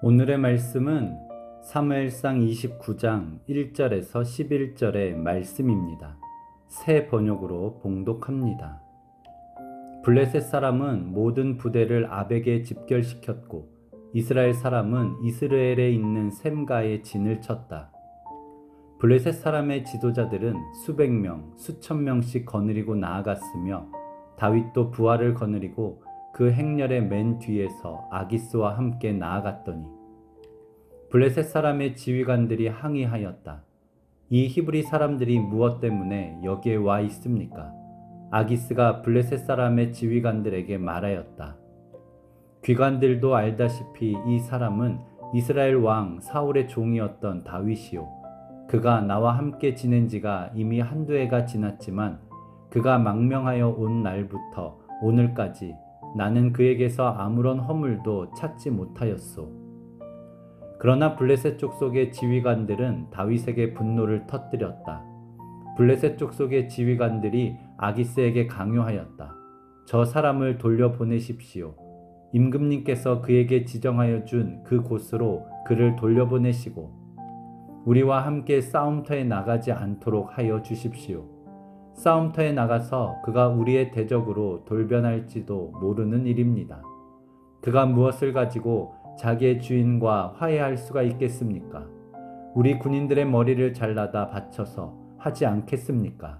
오늘의 말씀은 사무엘상 29장 1절에서 11절의 말씀입니다. 새 번역으로 봉독합니다. 블레셋 사람은 모든 부대를 아벡에 집결시켰고 이스라엘 사람은 이스라엘에 있는 셈가에 진을 쳤다. 블레셋 사람의 지도자들은 수백 명, 수천 명씩 거느리고 나아갔으며 다윗도 부하를 거느리고 그 행렬의 맨 뒤에서 아기스와 함께 나아갔더니 블레셋 사람의 지휘관들이 항의하였다. 이 히브리 사람들이 무엇 때문에 여기에 와 있습니까? 아기스가 블레셋 사람의 지휘관들에게 말하였다. 귀관들도 알다시피 이 사람은 이스라엘 왕 사울의 종이었던 다윗이요. 그가 나와 함께 지낸 지가 이미 한두 해가 지났지만 그가 망명하여 온 날부터 오늘까지 나는 그에게서 아무런 허물도 찾지 못하였소. 그러나 블레셋 족속의 지휘관들은 다윗에게 분노를 터뜨렸다. 블레셋 족속의 지휘관들이 아기스에게 강요하였다. 저 사람을 돌려보내십시오. 임금님께서 그에게 지정하여 준 그 곳으로 그를 돌려보내시고 우리와 함께 싸움터에 나가지 않도록 하여 주십시오. 싸움터에 나가서 그가 우리의 대적으로 돌변할지도 모르는 일입니다. 그가 무엇을 가지고 자기의 주인과 화해할 수가 있겠습니까? 우리 군인들의 머리를 잘라다 바쳐서 하지 않겠습니까?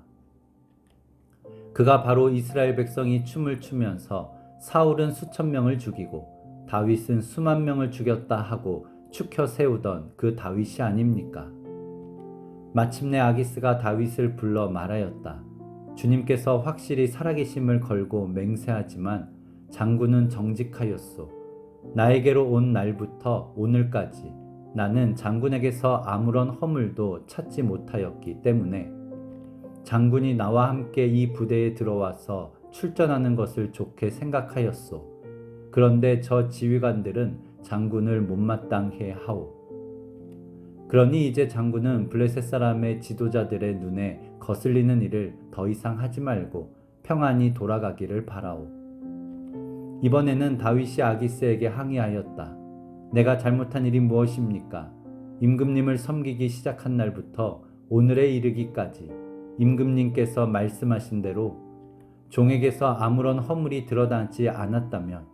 그가 바로 이스라엘 백성이 춤을 추면서 사울은 수천 명을 죽이고 다윗은 수만 명을 죽였다 하고 추켜 세우던 그 다윗이 아닙니까? 마침내 아기스가 다윗을 불러 말하였다. 주님께서 확실히 살아계심을 걸고 맹세하지만 장군은 정직하였소. 나에게로 온 날부터 오늘까지 나는 장군에게서 아무런 허물도 찾지 못하였기 때문에 장군이 나와 함께 이 부대에 들어와서 출전하는 것을 좋게 생각하였소. 그런데 저 지휘관들은 장군을 못마땅해 하오. 그러니 이제 장군은 블레셋 사람의 지도자들의 눈에 거슬리는 일을 더 이상 하지 말고 평안히 돌아가기를 바라오. 이번에는 다윗이 아기스에게 항의하였다. 내가 잘못한 일이 무엇입니까? 임금님을 섬기기 시작한 날부터 오늘에 이르기까지 임금님께서 말씀하신 대로 종에게서 아무런 허물이 드러나지 않았다면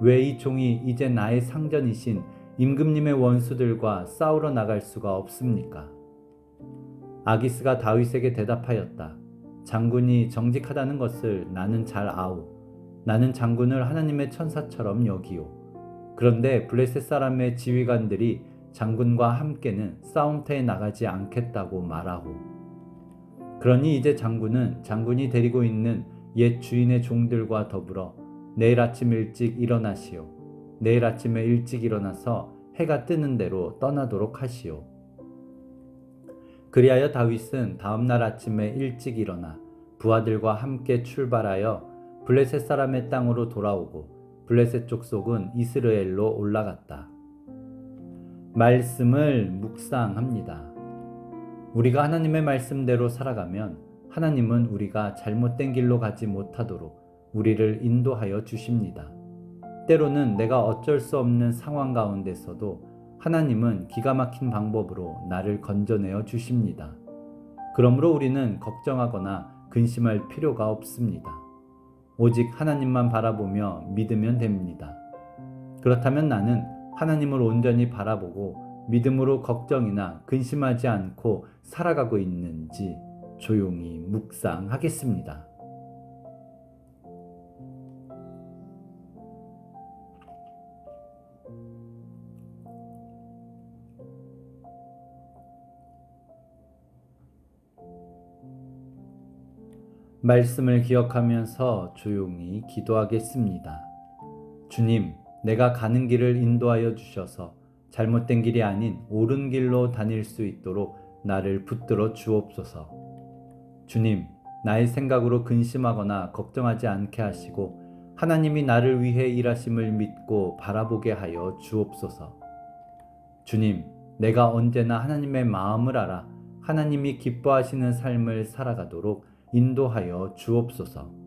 왜 이 종이 이제 나의 상전이신 임금님의 원수들과 싸우러 나갈 수가 없습니까? 아기스가 다윗에게 대답하였다. 장군이 정직하다는 것을 나는 잘 아오. 나는 장군을 하나님의 천사처럼 여기오. 그런데 블레셋 사람의 지휘관들이 장군과 함께는 싸움터에 나가지 않겠다고 말하오. 그러니 이제 장군은 장군이 데리고 있는 옛 주인의 종들과 더불어 내일 아침 일찍 일어나시오. 내일 아침에 일찍 일어나서 해가 뜨는 대로 떠나도록 하시오. 그리하여 다윗은 다음 날 아침에 일찍 일어나 부하들과 함께 출발하여 블레셋 사람의 땅으로 돌아오고 블레셋 족속은 이스라엘로 올라갔다. 말씀을 묵상합니다. 우리가 하나님의 말씀대로 살아가면 하나님은 우리가 잘못된 길로 가지 못하도록 우리를 인도하여 주십니다. 때로는 내가 어쩔 수 없는 상황 가운데서도 하나님은 기가 막힌 방법으로 나를 건져내어 주십니다. 그러므로 우리는 걱정하거나 근심할 필요가 없습니다. 오직 하나님만 바라보며 믿으면 됩니다. 그렇다면 나는 하나님을 온전히 바라보고 믿음으로 걱정이나 근심하지 않고 살아가고 있는지 조용히 묵상하겠습니다. 말씀을 기억하면서 조용히 기도하겠습니다. 주님, 내가 가는 길을 인도하여 주셔서 잘못된 길이 아닌 옳은 길로 다닐 수 있도록 나를 붙들어 주옵소서. 주님, 나의 생각으로 근심하거나 걱정하지 않게 하시고 하나님이 나를 위해 일하심을 믿고 바라보게 하여 주옵소서. 주님, 내가 언제나 하나님의 마음을 알아 하나님이 기뻐하시는 삶을 살아가도록 인도하여 주옵소서.